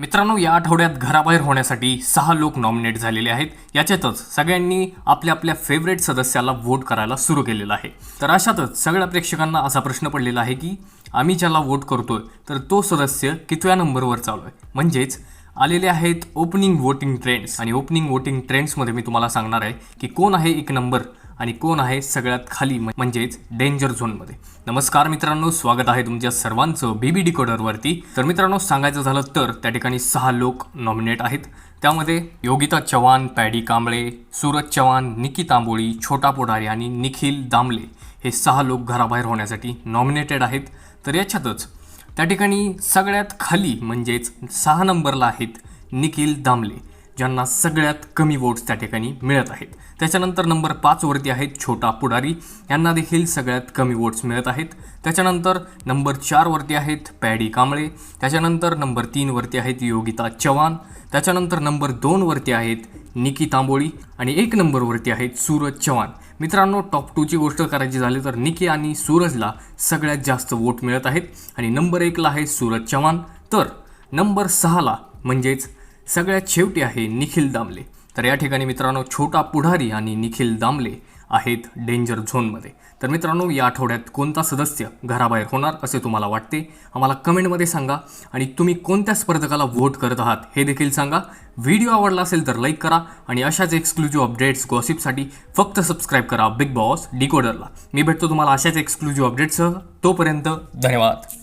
मित्रांनो या आठवड्यात घराबाहेर होण्यासाठी सहा लोक नॉमिनेट झालेले आहेत. याच्यातच सगळ्यांनी आपल्या आपल्या फेवरेट सदस्याला वोट करायला सुरू केलेलं आहे. तर अशातच सगळ्या प्रेक्षकांना असा प्रश्न पडलेला आहे की आम्ही ज्याला वोट करतोय तर तो सदस्य कितव्या नंबरवर चालू आहे? म्हणजेच आलेले आहेत ओपनिंग वोटिंग ट्रेंड्स आणि ओपनिंग वोटिंग ट्रेंड्समध्ये मी तुम्हाला सांगणार आहे की कोण आहे एक नंबर आणि कोण आहे सगळ्यात खाली म्हणजेच डेंजर झोनमध्ये नमस्कार मित्रांनो स्वागत आहे तुमच्या सर्वांचं बीबी डिकोडरवरती तर मित्रांनो सांगायचं झालं तर त्या ठिकाणी सहा लोक नॉमिनेट आहेत. त्यामध्ये योगिता चव्हाण पॅडी कांबळे सूरज चव्हाण निकी तांबोळी छोटा पोडारे आणि निखिल दामले हे सहा लोक घराबाहेर होण्यासाठी नॉमिनेटेड आहेत. तर याच्यातच त्या ठिकाणी सगळ्यात खाली म्हणजेच सहा नंबरला आहेत निखिल दामले. ज्यांना सगळ्यात कमी वोट्स त्या ठिकाणी मिळत आहेत. त्याच्यानंतर नंबर पाचवरती आहेत छोटा पुढारी. यांना देखील सगळ्यात कमी वोट्स मिळत आहेत. त्याच्यानंतर नंबर चारवरती आहेत पॅडी कांबळे. त्याच्यानंतर नंबर तीनवरती आहेत योगिता चव्हाण. त्याच्यानंतर नंबर दोनवरती आहेत निकी तांबोळी आणि एक नंबरवरती आहेत सूरज चव्हाण. मित्रांनो टॉप टूची गोष्ट करायची झाली तर निकी आणि सूरजला सगळ्यात जास्त वोट मिळत आहेत. आणि नंबर एकला आहे सूरज चव्हाण. तर नंबर सहाला म्हणजेच सगळ्यात शेवटी आहे निखिल दामले. तर या ठिकाणी मित्रांनो छोटा पुढारी आणि निखिल दामले आहेत डेंजर झोनमध्ये तर मित्रांनो या आठवड्यात कोणता सदस्य घराबाहेर होणार असे तुम्हाला वाटते? आम्हाला कमेंटमध्ये सांगा. आणि तुम्ही कोणत्या स्पर्धकाला व्होट करत आहात हे देखील सांगा. व्हिडिओ आवडला असेल तर लाईक करा. आणि अशाच एक्सक्लुझिव्ह अपडेट्स गॉसिपसाठी फक्त सबस्क्राईब करा बिग बॉस डिकोडरला मी भेटतो तुम्हाला अशाच एक्सक्लुझिव्ह अपडेट्ससह तोपर्यंत धन्यवाद.